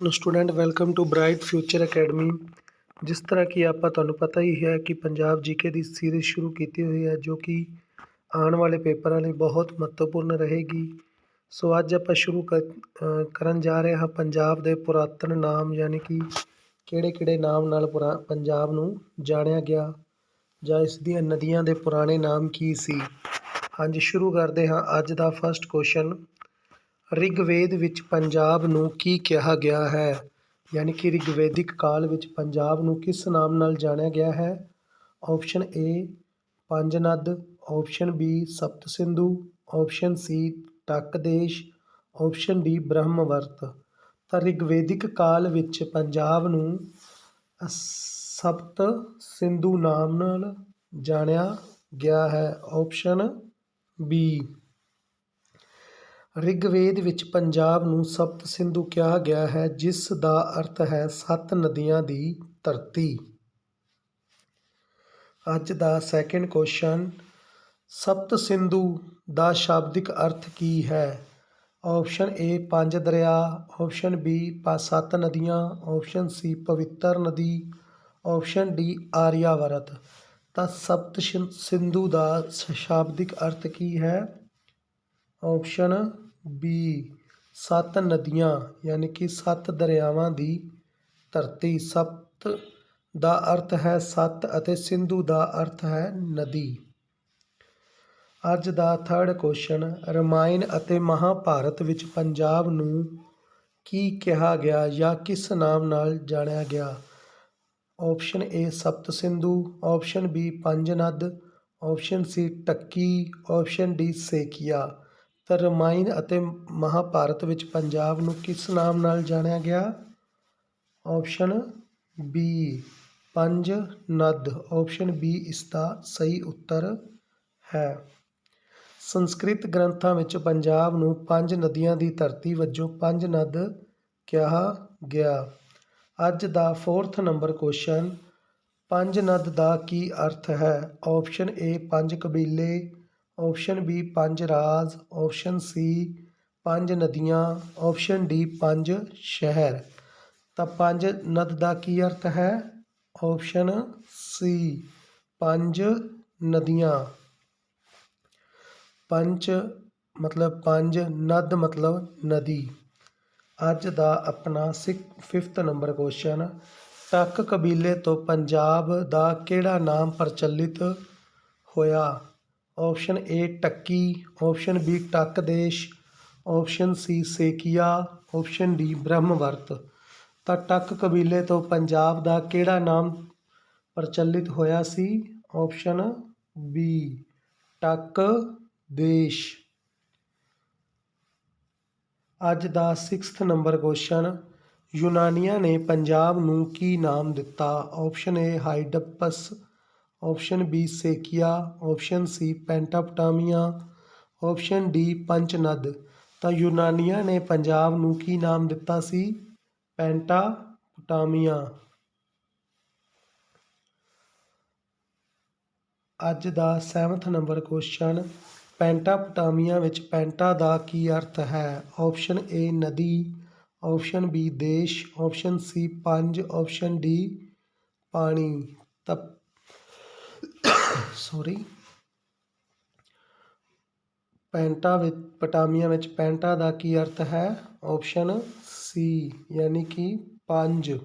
Student welcome to bright future academy ਜਿਸ ਤਰ੍ਹਾਂ ਕਿ ਆਪਾਂ ਤੁਹਾਨੂੰ ਪਤਾ ਹੀ ਹੈ ਕਿ ਪੰਜਾਬ ਜੀਕੇ ਦੀ ਸੀਰੀਜ਼ ਸ਼ੁਰੂ ਕੀਤੀ ਹੋਈ ਹੈ, ਜੋ ਕਿ ਆਉਣ ਵਾਲੇ ਪੇਪਰਾਂ ਲਈ ਬਹੁਤ ਮਹੱਤਵਪੂਰਨ ਰਹੇਗੀ। ਸੋ ਅੱਜ ਆਪਾਂ ਸ਼ੁਰੂ ਕਰ ਕਰਨ ਜਾ ਰਹੇ ਹਾਂ ਪੰਜਾਬ ਦੇ ਪੁਰਾਤਨ ਨਾਮ, ਯਾਨੀ ਕਿ ਕਿਹੜੇ ਕਿਹੜੇ ਨਾਮ ਨਾਲ ਪੁਰਾ, ਪੰਜਾਬ ਨੂੰ ਜਾਣਿਆ ਗਿਆ, ਜਾਂ ਇਸ ਦੀਆਂ ਨਦੀਆਂ ਦੇ ਪੁਰਾਣੇ ਨਾਮ ਕੀ ਸੀ। ਹਾਂਜੀ, ਸ਼ੁਰੂ ਕਰਦੇ ਹਾਂ ਅੱਜ ਦਾ ਫਸਟ ਕੁਐਸਚਨ ਰਿਗਵੇਦ ਵਿੱਚ ਪੰਜਾਬ ਨੂੰ ਕੀ ਕਿਹਾ ਗਿਆ ਹੈ? ਯਾਨੀ ਕਿ ਰਿਗਵੇਦਿਕ ਕਾਲ ਵਿੱਚ ਪੰਜਾਬ ਨੂੰ ਕਿਸ ਨਾਮ ਨਾਲ ਜਾਣਿਆ ਗਿਆ ਹੈ? Option A Panjnad option B Sapta Sindhu option C Takk Desh option D ਬ੍ਰਹਮਵਰਤ। ਤਾਂ ਰਿਗਵੇਦਿਕ ਕਾਲ ਵਿੱਚ ਪੰਜਾਬ ਨੂੰ ਸਪਤ ਸਿੰਧੂ ਨਾਮ ਨਾਲ ਜਾਣਿਆ ਗਿਆ ਹੈ। ਆਪਸ਼ਨ ਬੀ ਰਿਗਵੇਦ ਵਿੱਚ ਪੰਜਾਬ ਨੂੰ ਸਪਤ ਸਿੰਧੂ ਕਿਹਾ ਗਿਆ ਹੈ, ਜਿਸ ਦਾ ਅਰਥ ਹੈ ਸੱਤ ਨਦੀਆਂ ਦੀ ਧਰਤੀ। ਅੱਜ ਦਾ ਸੈਕਿੰਡ ਕੁਐਸਚਨ ਸਪਤ ਸਿੰਧੂ ਦਾ ਸ਼ਾਬਦਿਕ ਅਰਥ ਕੀ ਹੈ? ਆਪਸ਼ਨ ਏ ਪੰਜ ਦਰਿਆ। ਆਪਸ਼ਨ ਬੀ ਸੱਤ ਨਦੀਆਂ। ਆਪਸ਼ਨ ਸੀ ਪਵਿੱਤਰ ਨਦੀ। Option D Aryavarta. ਤਾਂ ਸਪਤ ਸ਼ਿੰ- ਸਿੰਧੂ ਦਾ ਸ਼- ਸ਼ਾਬਦਿਕ ਅਰਥ ਕੀ ਹੈ? ਆਪਸ਼ਨ ਬੀ ਸੱਤ ਨਦੀਆਂ ਯਾਨੀ ਕਿ ਸੱਤ ਦਰਿਆਵਾਂ ਦੀ ਧਰਤੀ ਸਪਤ ਦਾ ਅਰਥ ਹੈ ਸੱਤ ਅਤੇ ਸਿੰਧੂ ਦਾ ਅਰਥ ਹੈ ਨਦੀ। ਅੱਜ ਦਾ ਥਰਡ ਕੁਐਸਚਨ ਰਮਾਇਣ ਅਤੇ ਮਹਾਭਾਰਤ ਵਿੱਚ ਪੰਜਾਬ ਨੂੰ ਕੀ ਕਿਹਾ ਗਿਆ ਜਾਂ ਕਿਸ ਨਾਮ ਨਾਲ ਜਾਣਿਆ ਗਿਆ? Option A Sapta Sindhu option B ਪੰਜ ਨਦ option C Takki option D Sekia ਤਾਂ ਰਮਾਇਣ ਅਤੇ ਮਹਾਭਾਰਤ ਵਿੱਚ ਪੰਜਾਬ ਨੂੰ ਕਿਸ ਨਾਮ ਨਾਲ ਜਾਣਿਆ ਗਿਆ? ਆਪਸ਼ਨ ਬੀ ਪੰਜ ਨਦ। ਆਪਸ਼ਨ ਬੀ ਇਸ ਦਾ ਸਹੀ ਉੱਤਰ ਹੈ। ਸੰਸਕ੍ਰਿਤ ਗ੍ਰੰਥਾਂ ਵਿੱਚ ਪੰਜਾਬ ਨੂੰ ਪੰਜ ਨਦੀਆਂ ਦੀ ਧਰਤੀ ਵਜੋਂ ਪੰਜ ਨਦ ਕਿਹਾ ਗਿਆ। ਅੱਜ ਦਾ ਫੋਰਥ ਨੰਬਰ ਕੁਐਸਚਨ ਪੰਜ ਨਦ ਦਾ ਕੀ ਅਰਥ ਹੈ? ਆਪਸ਼ਨ ਏ ਪੰਜ ਕਬੀਲੇ। ਆਪਸ਼ਨ ਬੀ ਪੰਜ ਰਾਜ। ਆਪਸ਼ਨ ਸੀ ਪੰਜ ਨਦੀਆਂ। ਆਪਸ਼ਨ ਡੀ ਪੰਜ ਸ਼ਹਿਰ। ਤਾਂ ਪੰਜ ਨਦ ਦਾ ਕੀ ਅਰਥ ਹੈ? ਆਪਸ਼ਨ ਸੀ ਪੰਜ ਨਦੀਆਂ। ਪੰਜ ਮਤਲਬ ਪੰਜ ਨਦ ਮਤਲਬ ਨਦੀ। ਅੱਜ ਦਾ ਆਪਣਾ ਸਿਕ ਫਿਫਥ ਨੰਬਰ ਕੁਐਸਚਨ ਟੱਕ ਕਬੀਲੇ ਤੋਂ ਪੰਜਾਬ ਦਾ ਕਿਹੜਾ ਨਾਮ ਪ੍ਰਚਲਿਤ ਹੋਇਆ? Option A Takki option B Takk ਦੇਸ਼ option C Sekia option D Brahmavarta ਤਾਂ ਟੱਕ ਕਬੀਲੇ ਤੋਂ ਪੰਜਾਬ ਦਾ ਕਿਹੜਾ ਨਾਮ ਪ੍ਰਚਲਿਤ ਹੋਇਆ ਸੀ? ਆਪਸ਼ਨ ਬੀ ਟੱਕ ਦੇਸ਼ ਅੱਜ ਦਾ 6th ਨੰਬਰ ਕੁਐਸਚਨ ਯੂਨਾਨੀਆਂ ਨੇ ਪੰਜਾਬ ਨੂੰ ਕੀ ਨਾਮ ਦਿੱਤਾ? Option A Hydaspes option B Sekia, option C Pentapotamia, option D Panchnad. ਤਾਂ ਯੂਨਾਨੀਆਂ ਨੇ ਪੰਜਾਬ ਨੂੰ ਕੀ ਨਾਮ ਦਿੱਤਾ ਸੀ? ਪੈਂਟਾਪਟਾਮੀਆ। ਅੱਜ ਦਾ 7th ਨੰਬਰ ਕੁਐਸਚਨ, ਪੈਂਟਾਪਟਾਮੀਆ ਵਿੱਚ ਪੈਂਟਾ ਦਾ ਕੀ ਅਰਥ ਹੈ? ਆਪਸ਼ਨ ਏ ਨਦੀ, ਆਪਸ਼ਨ ਬੀ ਦੇਸ਼, ਆਪਸ਼ਨ ਸੀ ਪੰਜ, ਆਪਸ਼ਨ ਡੀ ਪਾਣੀ। ਤਾਂ ਸੋਰੀ। ਪੈਂਟਾ ਵਿੱਚ, ਪਟਾਮੀਆ ਵਿੱਚ ਪੈਂਟਾ ਦਾ ਕੀ ਅਰਥ ਹੈ? ਆਪਸ਼ਨ ਸੀ ਯਾਨੀ ਕਿ ਪੰਜ।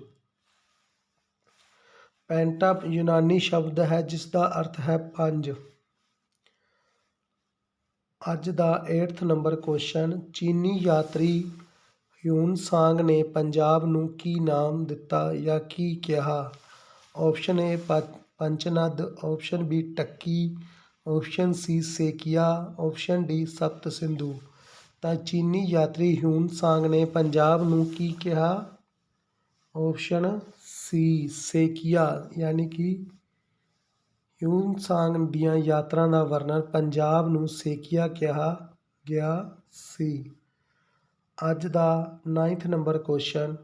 ਪੈਂਟਾ ਯੂਨਾਨੀ ਸ਼ਬਦ ਹੈ ਜਿਸ ਦਾ ਅਰਥ ਹੈ ਪੰਜ। ਅੱਜ ਦਾ 8th ਨੰਬਰ ਕੁਐਸਚਨ ਚੀਨੀ ਯਾਤਰੀ ਹਿਊਨ ਸਾਂਗ ਨੇ ਪੰਜਾਬ ਨੂੰ ਕੀ ਨਾਮ ਦਿੱਤਾ ਜਾਂ ਕੀ ਕਿਹਾ? Option A Panchnad, option B Takki, option C Sekia, option D Sapta Sindhu. ਤਾਂ ਚੀਨੀ ਯਾਤਰੀ ਹਿਊਨ ਸਾਂਗ ਨੇ ਪੰਜਾਬ ਨੂੰ ਕੀ ਕਿਹਾ? ਆਪਸ਼ਨ ਸੀ ਸੇਕੀਆ, ਯਾਨੀ ਕਿ ਹਿਊਨ ਸਾਂਗ ਦੀਆਂ ਯਾਤਰਾ ਦਾ ਵਰਣਨ ਪੰਜਾਬ ਨੂੰ ਸੇਕੀਆ ਕਿਹਾ ਗਿਆ ਸੀ। ਅੱਜ ਦਾ 9th ਨੰਬਰ ਕੁਐਸਚਨ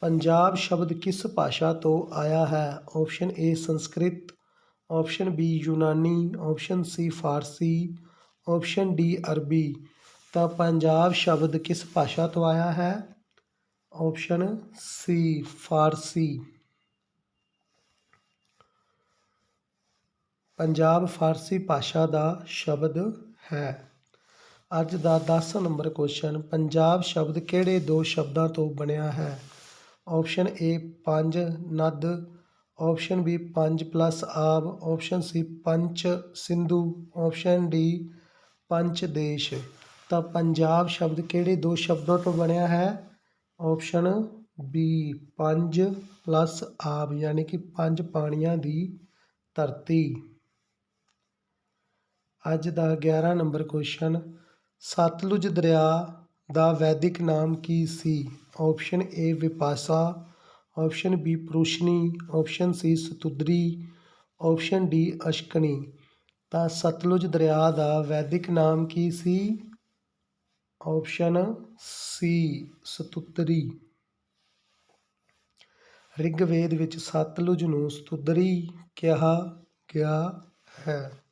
ਪੰਜਾਬ ਸ਼ਬਦ ਕਿਸ ਭਾਸ਼ਾ ਤੋਂ ਆਇਆ ਹੈ? Option A Sanskrit. Option B ਯੂਨਾਨੀ। ਆਪਸ਼ਨ ਸੀ ਫਾਰਸੀ। ਆਪਸ਼ਨ ਡੀ ਅਰਬੀ। ਤਾਂ ਪੰਜਾਬ ਸ਼ਬਦ ਕਿਸ ਭਾਸ਼ਾ ਤੋਂ ਆਇਆ ਹੈ? ਆਪਸ਼ਨ ਸੀ ਫਾਰਸੀ। ਪੰਜਾਬ ਫਾਰਸੀ ਭਾਸ਼ਾ ਦਾ ਸ਼ਬਦ ਹੈ। ਅੱਜ ਦਾ 10 ਨੰਬਰ ਕੁਐਸਚਨ ਪੰਜਾਬ ਸ਼ਬਦ ਕਿਹੜੇ ਦੋ ਸ਼ਬਦਾਂ ਤੋਂ ਬਣਿਆ ਹੈ? ਆਪਸ਼ਨ ਏ ਪੰਜ, ਨਦ। ਆਪਸ਼ਨ ਬੀ ਪੰਜ ਪਲੱਸ ਆਬ। ਆਪਸ਼ਨ ਸੀ ਪੰਚ ਸਿੰਧੂ। ਆਪਸ਼ਨ ਡੀ ਪੰਚ ਦੇਸ਼। ਤਾਂ ਪੰਜਾਬ ਸ਼ਬਦ ਕਿਹੜੇ ਦੋ ਸ਼ਬਦਾਂ ਤੋਂ ਬਣਿਆ ਹੈ? ਆਪਸ਼ਨ ਬੀ ਪੰਜ ਪਲੱਸ ਆਬ, ਯਾਨੀ ਕਿ ਪੰਜ ਪਾਣੀਆਂ ਦੀ ਧਰਤੀ। ਅੱਜ ਦਾ 11 ਨੰਬਰ ਕੁਐਸਚਨ ਸਤਲੁਜ ਦਰਿਆ ਦਾ ਵੈਦਿਕ ਨਾਮ ਕੀ ਸੀ? Option A Vipasa option B Parushni option C Shutudri option D Asikni ਤਾਂ ਸਤਲੁਜ ਦਰਿਆ ਦਾ ਵੈਦਿਕ ਨਾਮ ਕੀ ਸੀ? ਆਪਸ਼ਨ ਸੀ ਸਤੁਤਰੀ ਰਿਗਵੇਦ ਵਿੱਚ ਸਤਲੁਜ ਨੂੰ ਸਤੁਦਰੀ ਕਿਹਾ ਗਿਆ ਹੈ।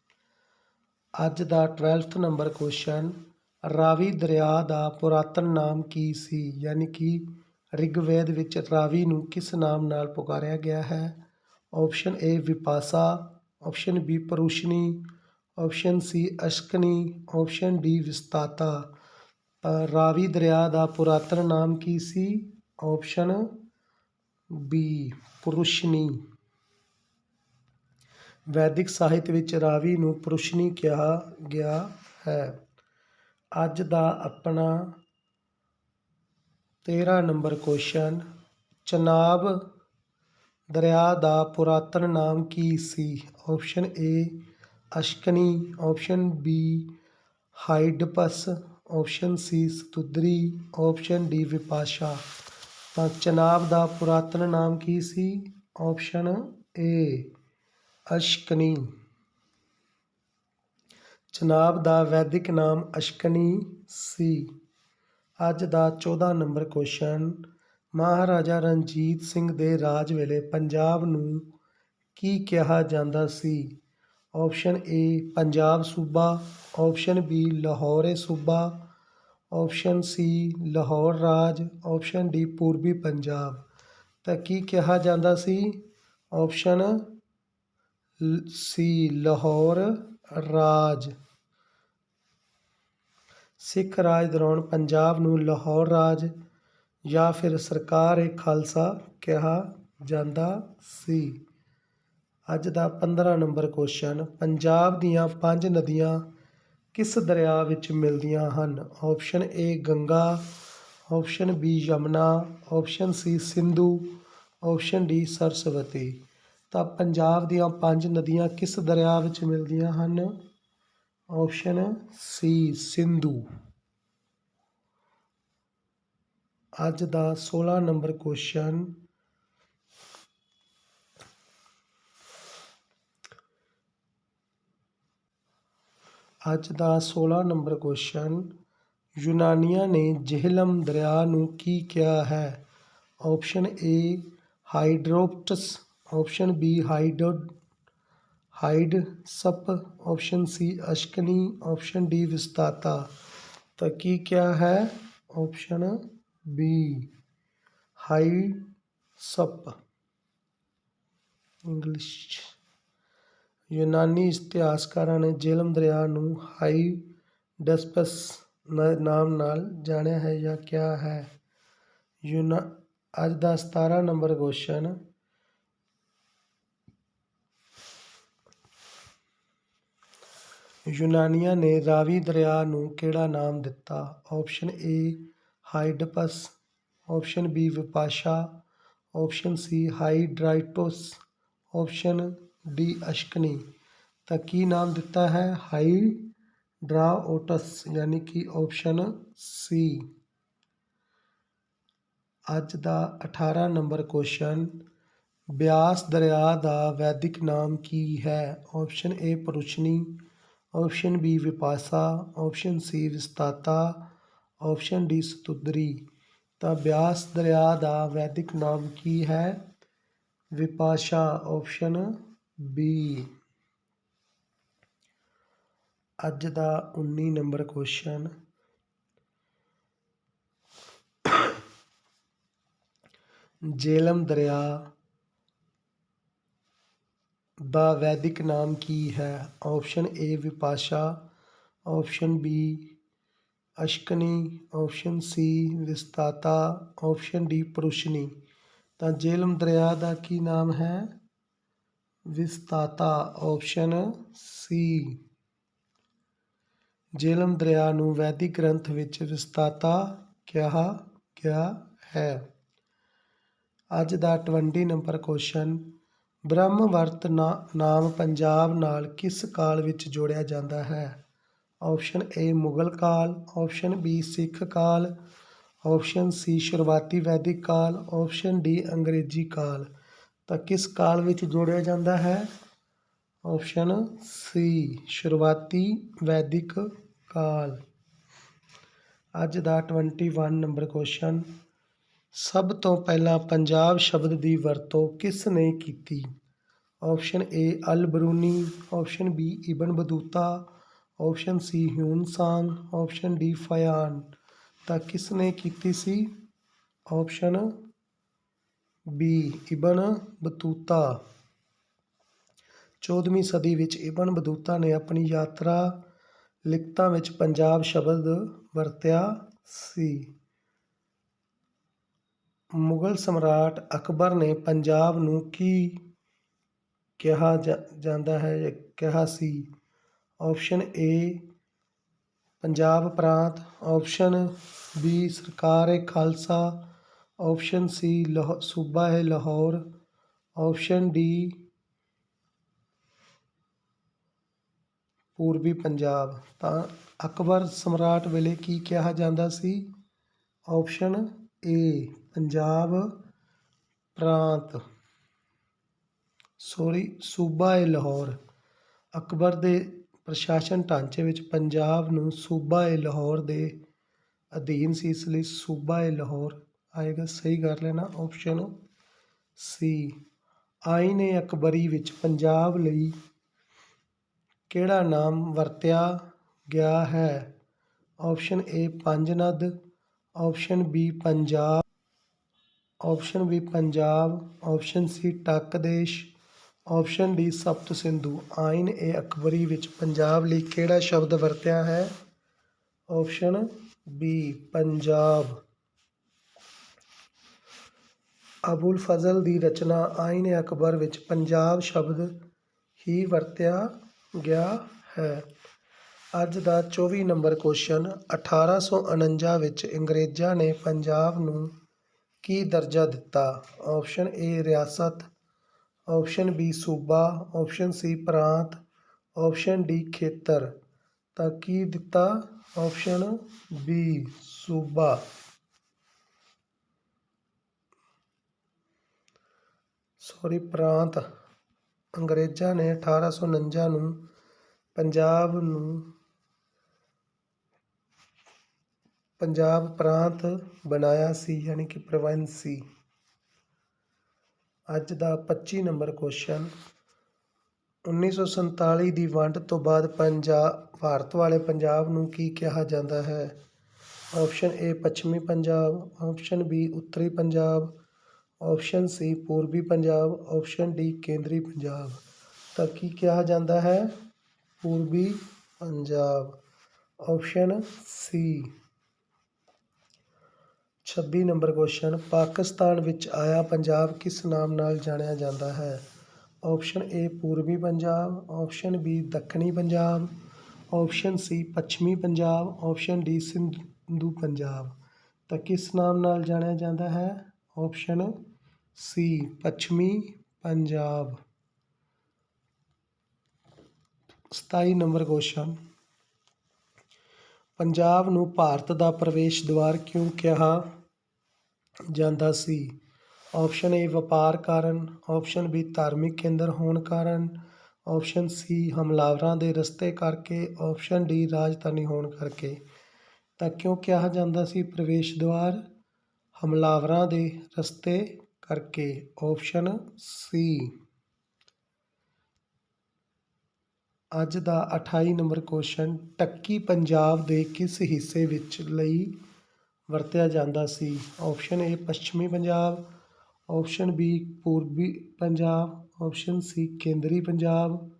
ਅੱਜ ਦਾ 12th ਨੰਬਰ ਕੁਐਸਚਨ ਰਾਵੀ ਦਰਿਆ ਦਾ ਪੁਰਾਤਨ ਨਾਮ ਕੀ ਸੀ? ਯਾਨੀ ਕਿ ਰਿਗਵੇਦ ਵਿੱਚ ਰਾਵੀ ਨੂੰ ਕਿਸ ਨਾਮ ਨਾਲ ਪੁਕਾਰਿਆ ਗਿਆ ਹੈ? Option A Vipasa. Option B Parushni. Option C Asikni. Option D Vitasta. Ravi ਦਰਿਆ ਦਾ ਪੁਰਾਤਨ ਨਾਮ ਕੀ ਸੀ? Option B ਪੁਰਸ਼ਨੀ। ਵੈਦਿਕ ਸਾਹਿਤ ਵਿੱਚ ਰਾਵੀ ਨੂੰ ਪੁਰਸ਼ਨੀ ਕਿਹਾ ਗਿਆ ਹੈ। ਅੱਜ ਦਾ ਆਪਣਾ 13 ਨੰਬਰ ਕੁਸ਼ਚਨ ਚਨਾਬ ਦਰਿਆ ਦਾ ਪੁਰਾਤਨ ਨਾਮ ਕੀ ਸੀ? Option A Asikni option B Hydaspes option C Shutudri option D Vipasha. ਤਾਂ ਚਨਾਬ ਦਾ ਪੁਰਾਤਨ ਨਾਮ ਕੀ ਸੀ? Option A ਅਸ਼ਕਨੀ। ਚਨਾਬ ਦਾ ਵੈਦਿਕ ਨਾਮ ਅਸ਼ਕਨੀ ਸੀ। ਅੱਜ ਦਾ 14 ਨੰਬਰ ਕੁਐਸਚਨ ਮਹਾਰਾਜਾ ਰਣਜੀਤ ਸਿੰਘ ਦੇ ਰਾਜ ਵੇਲੇ ਪੰਜਾਬ ਨੂੰ ਕੀ ਕਿਹਾ ਜਾਂਦਾ ਸੀ? ਆਪਸ਼ਨ ਏ ਪੰਜਾਬ ਸੂਬਾ ਆਪਸ਼ਨ ਬੀ ਲਾਹੌਰੇ ਸੂਬਾ ਆਪਸ਼ਨ ਸੀ ਲਾਹੌਰ ਰਾਜ ਆਪਸ਼ਨ ਡੀ ਪੂਰਬੀ ਪੰਜਾਬ। ਤਾਂ ਕੀ ਕਿਹਾ ਜਾਂਦਾ ਸੀ? ਆਪਸ਼ਨ ਸੀ ਲਾਹੌਰ ਰਾਜ। ਸਿੱਖ ਰਾਜ ਦੌਰਾਨ ਪੰਜਾਬ ਨੂੰ ਲਾਹੌਰ ਰਾਜ ਜਾਂ ਫਿਰ ਸਰਕਾਰ ਏ ਖਾਲਸਾ ਕਿਹਾ ਜਾਂਦਾ ਸੀ। ਅੱਜ ਦਾ 15 ਨੰਬਰ ਕੁਐਸਚਨ ਪੰਜਾਬ ਦੀਆਂ ਪੰਜ ਨਦੀਆਂ ਕਿਸ ਦਰਿਆ ਵਿੱਚ ਮਿਲਦੀਆਂ ਹਨ? Option A Ganga option B Yamuna option C Sindhu option D Saraswati. ਤਾਂ ਪੰਜਾਬ ਦੀਆਂ ਪੰਜ ਨਦੀਆਂ ਕਿਸ ਦਰਿਆ ਵਿੱਚ ਮਿਲਦੀਆਂ ਹਨ? Option C Sindhu. ਅੱਜ ਦਾ 16 ਨੰਬਰ ਕੁਐਸਚਨ ਅੱਜ ਦਾ 16 ਨੰਬਰ ਕੁਐਸਚਨ ਯੂਨਾਨੀਆਂ ਨੇ ਜਿਹਲਮ ਦਰਿਆ ਨੂੰ ਕੀ ਕਿਹਾ ਹੈ? ਆਪਸ਼ਨ ਏ ਹਾਈਡਰੋਪਟਸ। ਆਪਸ਼ਨ ਬੀ ਹਾਈਡੋ, ਹਾਈਡ ਸਪ, option C Asikni, option D Vitasta. ਤਾਂ ਕੀ ਕਿਹਾ ਹੈ? Option B Hydaspes. ਇੰਗਲਿਸ਼ ਯੂਨਾਨੀ ਇਤਿਹਾਸਕਾਰਾਂ ਨੇ ਜੇਹਲਮ ਦਰਿਆ ਨੂੰ ਹਾਈ ਡਸਪਸ ਨਾਮ ਨਾਲ ਜਾਣਿਆ ਹੈ ਜਾਂ ਕਿਹਾ ਹੈ? ਯੂਨਾ, ਅੱਜ ਦਾ 17 ਨੰਬਰ ਕੁਐਸਚਨ ਯੂਨਾਨੀਆਂ ਨੇ ਰਾਵੀ ਦਰਿਆ ਨੂੰ ਕਿਹੜਾ ਨਾਮ ਦਿੱਤਾ? Option A Hydaspes. Option B Vipasha. Option C Hydraotes. Option D Asikni. ਤਾਂ ਕੀ ਨਾਮ ਦਿੱਤਾ ਹੈ? ਹਾਈਡਰਾਓਟਸ, ਯਾਨੀ ਕਿ ਆਪਸ਼ਨ ਸੀ ਅੱਜ ਦਾ 18 ਨੰਬਰ ਕੁਐਸਚਨ ਬਿਆਸ ਦਰਿਆ ਦਾ ਵੈਦਿਕ ਨਾਮ ਕੀ ਹੈ? Option A Parushni option B Vipasa option C Vitasta option D Shutudri ਤਾਂ ਬਿਆਸ ਦਰਿਆ ਦਾ ਵੈਦਿਕ ਨਾਮ ਕੀ ਹੈ? ਵਿਪਾਸ਼ਾ। ਆਪਸ਼ਨ ਬੀ ਅੱਜ ਦਾ 19 ਨੰਬਰ ਕੁਐਸਚਨ ਜੇਲਮ ਦਰਿਆ। ਦਾ ਵੈਦਿਕ ਨਾਮ ਕੀ ਹੈ? Option A Vipasha. Option B Asikni. Option C Vitasta. Option D Parushni. ਤਾਂ ਜ਼ੇਲਮ ਦਰਿਆ ਦਾ ਕੀ ਨਾਮ ਹੈ? ਵਿਸਤਾਤਾ। ਆਪਸ਼ਨ ਸੀ ਜੇਲਮ ਦਰਿਆ ਨੂੰ ਵੈਦਿਕ ਗ੍ਰੰਥ ਵਿੱਚ ਵਿਸਤਾਤਾ ਕਿਹਾ ਗਿਆ ਹੈ। ਅੱਜ ਦਾ 20 ਨੰਬਰ ਕੁਐਸਚਨ ਬ੍ਰਹਮਵਰਤ ਨਾ- ਨਾਮ ਪੰਜਾਬ ਨਾਲ ਕਿਸ ਕਾਲ ਵਿੱਚ ਜੋੜਿਆ ਜਾਂਦਾ ਹੈ? ਆਪਸ਼ਨ ਏ ਮੁਗਲ ਕਾਲ। ਆਪਸ਼ਨ ਬੀ ਸਿੱਖ ਕਾਲ। ਆਪਸ਼ਨ ਸੀ ਸ਼ੁਰੂਆਤੀ ਵੈਦਿਕ ਕਾਲ। ਆਪਸ਼ਨ ਡੀ ਅੰਗਰੇਜ਼ੀ ਕਾਲ। ਤਾਂ ਕਿਸ ਕਾਲ ਵਿੱਚ ਜੋੜਿਆ ਜਾਂਦਾ ਹੈ? ਆਪਸ਼ਨ ਸੀ ਸ਼ੁਰੂਆਤੀ ਵੈਦਿਕ ਕਾਲ। ਅੱਜ ਦਾ 21 ਨੰਬਰ ਕੁਐਸਚਨ ਸਭ ਤੋਂ ਪਹਿਲਾਂ ਪੰਜਾਬ ਸ਼ਬਦ ਦੀ ਵਰਤੋਂ ਕਿਸ ਨੇ ਕੀਤੀ? Option A Al Biruni, option B Ibn Battuta option C Hiuen Tsang option D Faxian. ਤਾਂ ਕਿਸ ਨੇ ਕੀਤੀ ਸੀ? Option B Ibn ਬਤੂਤਾ। 14ਵੀਂ ਸਦੀ ਵਿੱਚ ਇਬਨ ਬਤੂਤਾ ਨੇ ਆਪਣੀ ਯਾਤਰਾ ਲਿਖਤਾਂ ਵਿੱਚ ਪੰਜਾਬ ਸ਼ਬਦ ਵਰਤਿਆ ਸੀ। ਮੁਗਲ ਸਮਰਾਟ ਅਕਬਰ ਨੇ ਪੰਜਾਬ ਨੂੰ ਕੀ ਕਿਹਾ ਜਾ- ਜਾਂਦਾ ਹੈ ਕਿਹਾ ਸੀ? ਆਪਸ਼ਨ ਏ ਪੰਜਾਬ ਪ੍ਰਾਂਤ। ਆਪਸ਼ਨ ਬੀ ਸਰਕਾਰ ਏ ਖਾਲਸਾ। ਆਪਸ਼ਨ ਸੀ ਲਾਹੌ, ਸੂਬਾ ਹੈ ਲਾਹੌਰ। ਆਪਸ਼ਨ ਡੀ ਪੂਰਬੀ ਪੰਜਾਬ। ਤਾਂ ਅਕਬਰ ਸਮਰਾਟ ਵੇਲੇ ਕੀ ਕਿਹਾ ਜਾਂਦਾ ਸੀ? ਆਪਸ਼ਨ ਏ ਪੰਜਾਬ ਪ੍ਰਾਂਤ। ਸੋਰੀ, ਸੂਬਾ ਏ ਲਾਹੌਰ। ਅਕਬਰ ਦੇ ਪ੍ਰਸ਼ਾਸਨ ਢਾਂਚੇ ਵਿੱਚ ਪੰਜਾਬ ਨੂੰ ਸੂਬਾ ਏ ਲਾਹੌਰ ਦੇ ਅਧੀਨ ਸੀ, ਇਸ ਲਈ ਸੂਬਾ ਏ ਲਾਹੌਰ ਆਏਗਾ। ਸਹੀ ਕਰ ਲੈਣਾ ਆਪਸ਼ਨ ਸੀ ਆਈਨ ਏ ਅਕਬਰੀ ਵਿੱਚ ਪੰਜਾਬ ਲਈ ਕਿਹੜਾ ਨਾਮ ਵਰਤਿਆ ਗਿਆ ਹੈ? Option A Panjnad. Option B Punjab. Option B Punjab, option C Takk Desh, option D Sapta Sindhu. Ain e Akbari ਵਿੱਚ ਪੰਜਾਬ ਲਈ ਕਿਹੜਾ ਸ਼ਬਦ ਵਰਤਿਆ ਹੈ? Option B Punjab. Abul Fazal ਦੀ ਰਚਨਾ ਆਇਨ ਏ ਅਕਬਰ ਵਿੱਚ ਪੰਜਾਬ ਸ਼ਬਦ ਹੀ ਵਰਤਿਆ ਗਿਆ ਹੈ। ਅੱਜ ਦਾ 24 ਨੰਬਰ ਕੁਐਸਚਨ 1849 ਵਿੱਚ ਅੰਗਰੇਜ਼ਾਂ ਨੇ ਪੰਜਾਬ ਨੂੰ ਕੀ ਦਰਜਾ ਦਿੱਤਾ? ਆਪਸ਼ਨ ਏ ਰਿਆਸਤ। ਆਪਸ਼ਨ ਬੀ ਸੂਬਾ। ਆਪਸ਼ਨ ਸੀ ਪ੍ਰਾਂਤ। ਆਪਸ਼ਨ ਡੀ ਖੇਤਰ। ਤਾਂ ਕੀ ਦਿੱਤਾ? ਆਪਸ਼ਨ ਬੀ ਸੂਬਾ। ਸੌਰੀ ਪ੍ਰਾਂਤ। ਅੰਗਰੇਜ਼ਾਂ ਨੇ 1849 ਨੂੰ ਪੰਜਾਬ ਨੂੰ ਪੰਜਾਬ ਪ੍ਰਾਂਤ ਬਣਾਇਆ ਸੀ, ਯਾਨੀ ਕਿ ਪ੍ਰੋਵਿੰਸ ਸੀ। ਅੱਜ ਦਾ 25 ਨੰਬਰ ਕੁਐਸਚਨ 1947 ਦੀ ਵੰਡ ਤੋਂ ਬਾਅਦ ਪੰਜਾਬ ਭਾਰਤ ਵਾਲੇ ਪੰਜਾਬ ਨੂੰ ਕੀ ਕਿਹਾ ਜਾਂਦਾ ਹੈ? ਆਪਸ਼ਨ ਏ ਪੱਛਮੀ ਪੰਜਾਬ ਆਪਸ਼ਨ ਬੀ ਉੱਤਰੀ ਪੰਜਾਬ ਆਪਸ਼ਨ ਸੀ ਪੂਰਬੀ ਪੰਜਾਬ ਆਪਸ਼ਨ ਡੀ ਕੇਂਦਰੀ ਪੰਜਾਬ। ਤਾਂ ਕੀ ਕਿਹਾ ਜਾਂਦਾ ਹੈ? ਪੂਰਬੀ Punjab. Option C 26 number question Pakistan ਵਿੱਚ ਆਇਆ ਪੰਜਾਬ ਕਿਸ ਨਾਮ ਨਾਲ ਜਾਣਿਆ ਜਾਂਦਾ ਹੈ? ਆਪਸ਼ਨ ਏ ਪੂਰਬੀ ਪੰਜਾਬ, ਆਪਸ਼ਨ ਬੀ ਦੱਖਣੀ ਪੰਜਾਬ, ਆਪਸ਼ਨ ਸੀ ਪੱਛਮੀ ਪੰਜਾਬ, ਆਪਸ਼ਨ ਡੀ ਸਿੰਧੂ ਪੰਜਾਬ। ਤਾਂ ਕਿਸ ਨਾਮ ਨਾਲ ਜਾਣਿਆ ਜਾਂਦਾ ਹੈ? ਆਪਸ਼ਨ ਸੀ ਪੱਛਮੀ ਪੰਜਾਬ। 27 ਨੰਬਰ ਕੁਐਸਚਨ, ਪੰਜਾਬ ਨੂੰ ਭਾਰਤ ਦਾ ਪ੍ਰਵੇਸ਼ ਦੁਆਰ ਕਿਉਂ ਕਿਹਾ? ਜਾਂਦਾ ਸੀ। ਆਪਸ਼ਨ ਏ ਵਪਾਰ ਕਾਰਨ। ਆਪਸ਼ਨ ਬੀ ਧਾਰਮਿਕ ਕੇਂਦਰ ਹੋਣ ਕਾਰਨ। ਆਪਸ਼ਨ ਸੀ ਹਮਲਾਵਰਾਂ ਦੇ ਰਸਤੇ ਕਰਕੇ। ਆਪਸ਼ਨ ਡੀ ਰਾਜਧਾਨੀ ਹੋਣ ਕਰਕੇ। ਤਾਂ ਕਿਉਂ ਕਿਹਾ ਜਾਂਦਾ ਸੀ? ਪ੍ਰਵੇਸ਼ ਦੁਆਰ ਹਮਲਾਵਰਾਂ ਦੇ ਰਸਤੇ ਕਰਕੇ। ਆਪਸ਼ਨ ਸੀ ਅੱਜ ਦਾ 28 ਨੰਬਰ ਕੁਐਸਚਨ ਟੱਕੀ ਪੰਜਾਬ ਦੇ ਕਿਸ ਹਿੱਸੇ ਵਿੱਚ ਲਈ ਵਰਤਿਆ ਜਾਂਦਾ ਸੀ। ਆਪਸ਼ਨ ਏ ਪੱਛਮੀ ਪੰਜਾਬ। ਆਪਸ਼ਨ ਬੀ ਪੂਰਬੀ ਪੰਜਾਬ। ਆਪਸ਼ਨ ਸੀ ਕੇਂਦਰੀ ਪੰਜਾਬ।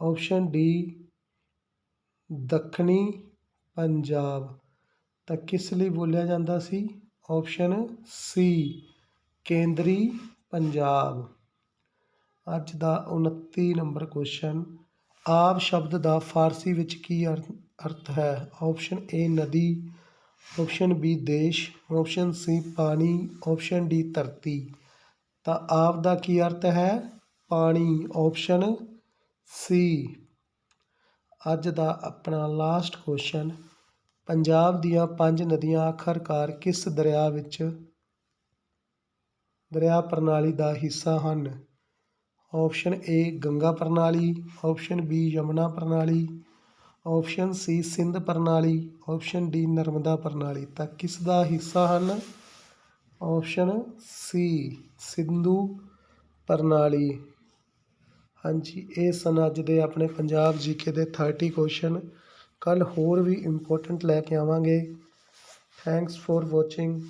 ਆਪਸ਼ਨ ਡੀ ਦੱਖਣੀ ਪੰਜਾਬ। ਤਾਂ ਕਿਸ ਲਈ ਬੋਲਿਆ ਜਾਂਦਾ ਸੀ? ਆਪਸ਼ਨ ਸੀ ਕੇਂਦਰੀ ਪੰਜਾਬ। ਅੱਜ ਦਾ 29 ਨੰਬਰ ਕੁਐਸਚਨ ਆਬ ਸ਼ਬਦ ਦਾ ਫਾਰਸੀ ਵਿੱਚ ਕੀ ਅਰ- ਅਰਥ ਹੈ? ਆਪਸ਼ਨ ਏ ਨਦੀ। ਆਪਸ਼ਨ ਬੀ, ਦੇਸ਼। ਆਪਸ਼ਨ ਸੀ, ਪਾਣੀ। ਆਪਸ਼ਨ ਡੀ, ਧਰਤੀ। ਤਾਂ ਆਬ ਦਾ ਕੀ ਅਰਥ ਹੈ? ਪਾਣੀ। Option C. ਅੱਜ ਦਾ ਆਪਣਾ ਲਾਸਟ ਕੁਐਸਚਨ ਪੰਜਾਬ ਦੀਆਂ ਪੰਜ ਨਦੀਆਂ ਆਖਰਕਾਰ ਕਿਸ ਦਰਿਆ ਵਿੱਚ ਦਰਿਆ ਪ੍ਰਣਾਲੀ ਦਾ ਹਿੱਸਾ ਹਨ? ਆਪਸ਼ਨ ਏ, ਗੰਗਾ ਪ੍ਰਣਾਲੀ। ਆਪਸ਼ਨ ਬੀ, ਯਮੁਨਾ ਪ੍ਰਣਾਲੀ। ਆਪਸ਼ਨ ਸੀ ਸਿੰਧ ਪ੍ਰਣਾਲੀ, ਆਪਸ਼ਨ ਡੀ ਨਰਮਦਾ ਪ੍ਰਣਾਲੀ। ਤਾਂ ਕਿਸ ਦਾ ਹਿੱਸਾ ਹਨ? ਆਪਸ਼ਨ ਸੀ ਸਿੰਧੂ ਪ੍ਰਣਾਲੀ। ਹਾਂਜੀ, ਇਹ ਸਨ ਅੱਜ ਦੇ ਆਪਣੇ ਪੰਜਾਬ ਜੀਕੇ ਦੇ 30 ਕੁਐਸਚਨ ਕੱਲ ਹੋਰ ਵੀ ਇੰਪੋਰਟੈਂਟ ਲੈ ਕੇ ਆਵਾਂਗੇ। Thanks for watching